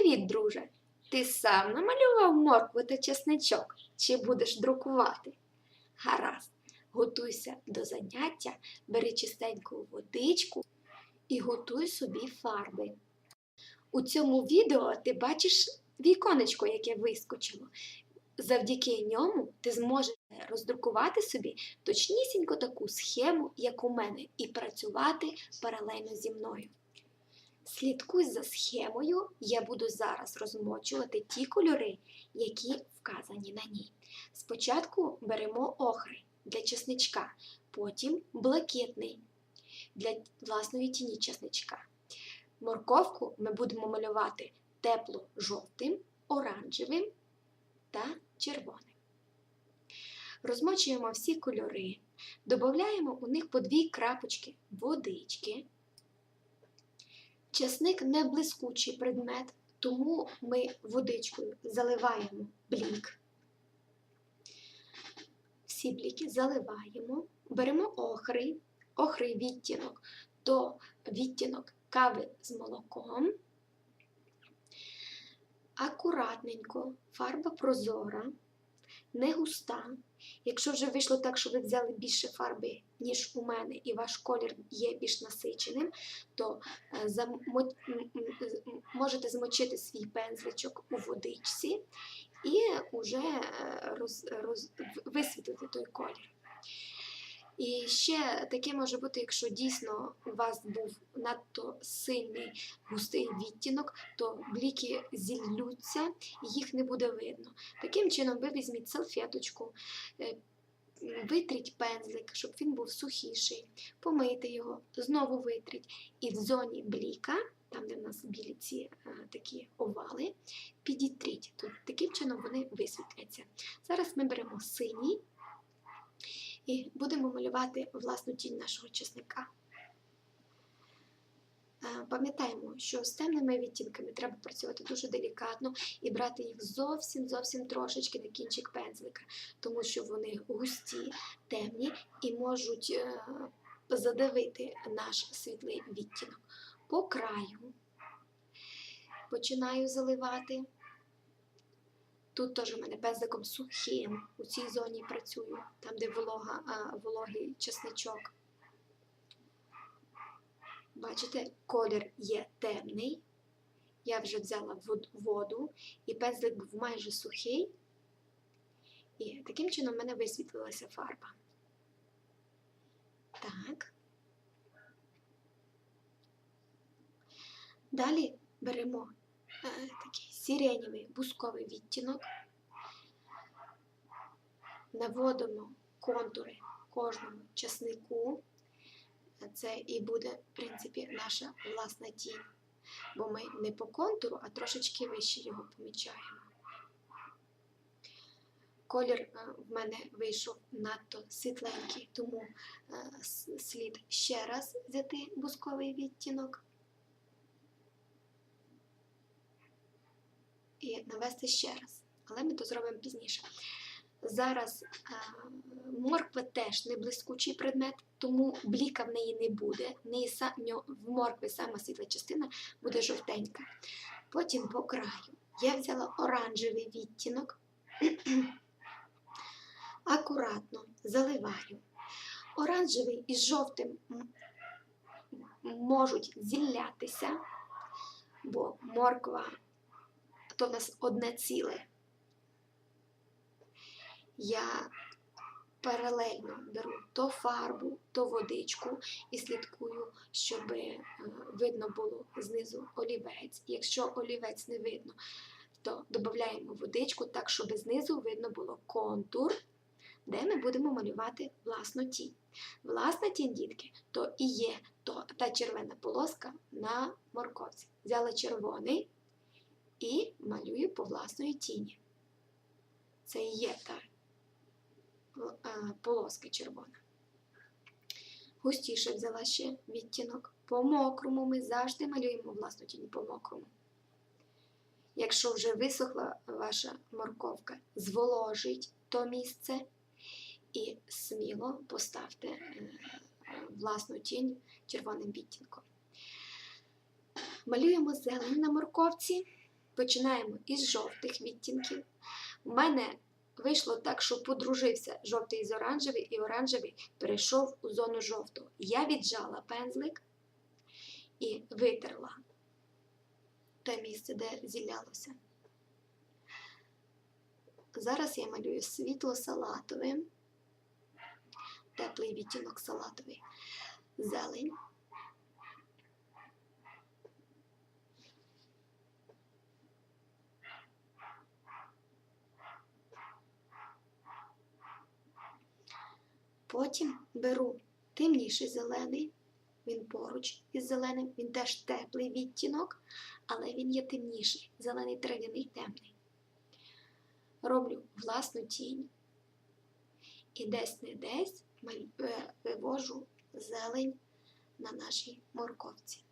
Привіт, друже! Ти сам намалював моркву та чесничок? Чи будеш друкувати? Гаразд, готуйся до заняття, бери чистеньку водичку і готуй собі фарби. У цьому відео ти бачиш віконечко, яке вискочило. Завдяки ньому ти зможеш роздрукувати собі точнісінько таку схему, як у мене, і працювати паралельно зі мною. Слідкуй за схемою, я буду зараз розмочувати ті кольори, які вказані на ній. Спочатку беремо охри для чесничка, потім блакитний для власної тіні чесничка. Морковку ми будемо малювати тепло-жовтим, оранжевим та червоним. Розмочуємо всі кольори, додаємо у них по дві крапочки водички. Часник не блискучий предмет, тому ми водичкою заливаємо блік. Всі бліки заливаємо, беремо охрий, охрий відтінок то відтінок кави з молоком. Акуратненько, фарба прозора, не густа. Якщо вже вийшло так, що ви взяли більше фарби, ніж у мене, і ваш колір є більш насиченим, то е, можете змочити свій пензличок у водичці і вже роз, роз, висвітлити той колір. І ще таке може бути, якщо дійсно у вас був надто сильний густий відтінок, то бліки зіллються і їх не буде видно. Таким чином, ви візьміть салфеточку, е, витріть пензлик, щоб він був сухіший, помийте його, знову витріть. І в зоні бліка, там, де в нас білі ці е, такі овали, підітріть. Тут таким чином вони висвітляться. Зараз ми беремо синій. І будемо малювати власну тінь нашого чесника. Е, Пам'ятаємо, що з темними відтінками треба працювати дуже делікатно і брати їх зовсім зовсім трошечки на кінчик пензлика, тому що вони густі, темні і можуть е, задавити наш світлий відтінок. По краю починаю заливати. Тут теж в мене пензликом сухим, у цій зоні працюю, там, де волога, а, вологий чесничок. Бачите, колір є темний. Я вже взяла воду, і пензлик був майже сухий. І таким чином в мене висвітлилася фарба. Так. Далі беремо такий сиренєвий бусковий відтінок. Наводимо контури кожному часнику. Це і буде, в принципі, наша власна тінь. Бо ми не по контуру, а трошечки вище його помічаємо. Колір е, в мене вийшов надто світленький, тому е, слід ще раз взяти бусковий відтінок. І навести ще раз. Але ми то зробимо пізніше. Зараз а, морква теж не блискучий предмет, тому бліка в неї не буде. В, неї в моркви сама світла частина буде жовтенька. Потім по краю я взяла оранжевий відтінок, акуратно заливаю. Оранжевий і жовтим можуть зіллятися, бо морква то в нас одне ціле. Я паралельно беру то фарбу, то водичку і слідкую, щоб е, видно було знизу олівець. Якщо олівець не видно, то додаємо водичку так, щоб знизу видно було контур, де ми будемо малювати власну тінь. Власна тінь, дітки, то і є то, та червона полоска на морковці. Взяла червоний і малюю по власної тіні. Це і є та е, полоска червона. Густіше взяла ще відтінок. По мокрому ми завжди малюємо власну тінь по мокрому. Якщо вже висохла ваша морковка, зволожить то місце і сміло поставте е, власну тінь червоним відтінком. Малюємо зелень на морковці починаємо із жовтих відтінків. У мене вийшло так, що подружився жовтий з оранжевий, і оранжевий перейшов у зону жовтого. Я віджала пензлик і витерла те місце, де зілялося. Зараз я малюю світло-салатовим, теплий відтінок салатовий, зелень. Потім беру темніший зелений, він поруч із зеленим, він теж теплий відтінок, але він є темніший, зелений трав'яний темний. Роблю власну тінь і десь не десь вивожу зелень на нашій морковці.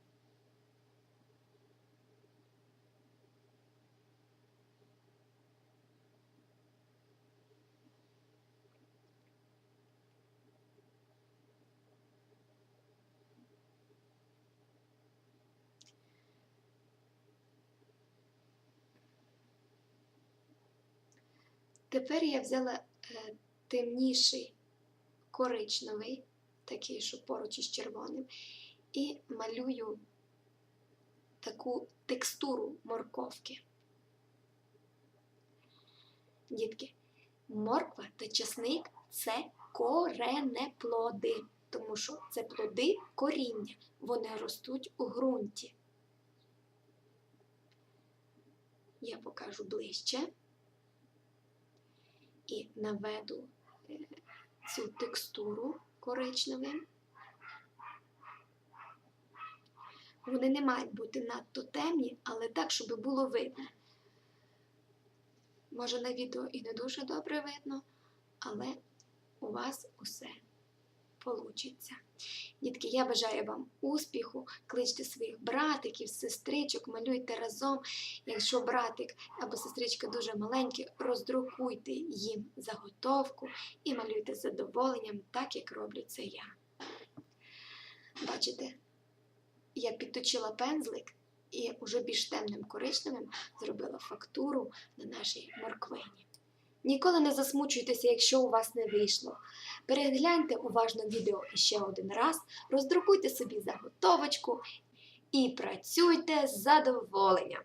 Тепер я взяла е, темніший коричневий, такий, що поруч із червоним, і малюю таку текстуру морковки. Дітки, морква та часник це коренеплоди, тому що це плоди коріння, вони ростуть у ґрунті. Я покажу ближче і наведу е, цю текстуру коричневим. Вони не мають бути надто темні, але так, щоб було видно. Може, на відео і не дуже добре видно, але у вас усе получиться. Дітки, я бажаю вам успіху, кличте своїх братиків, сестричок, малюйте разом. Якщо братик або сестричка дуже маленькі, роздрукуйте їм заготовку і малюйте з задоволенням, так як роблю це я. Бачите, я підточила пензлик і уже більш темним коричневим зробила фактуру на нашій морквині. Ніколи не засмучуйтеся, якщо у вас не вийшло. Перегляньте уважно відео ще один раз, роздрукуйте собі заготовочку і працюйте з задоволенням.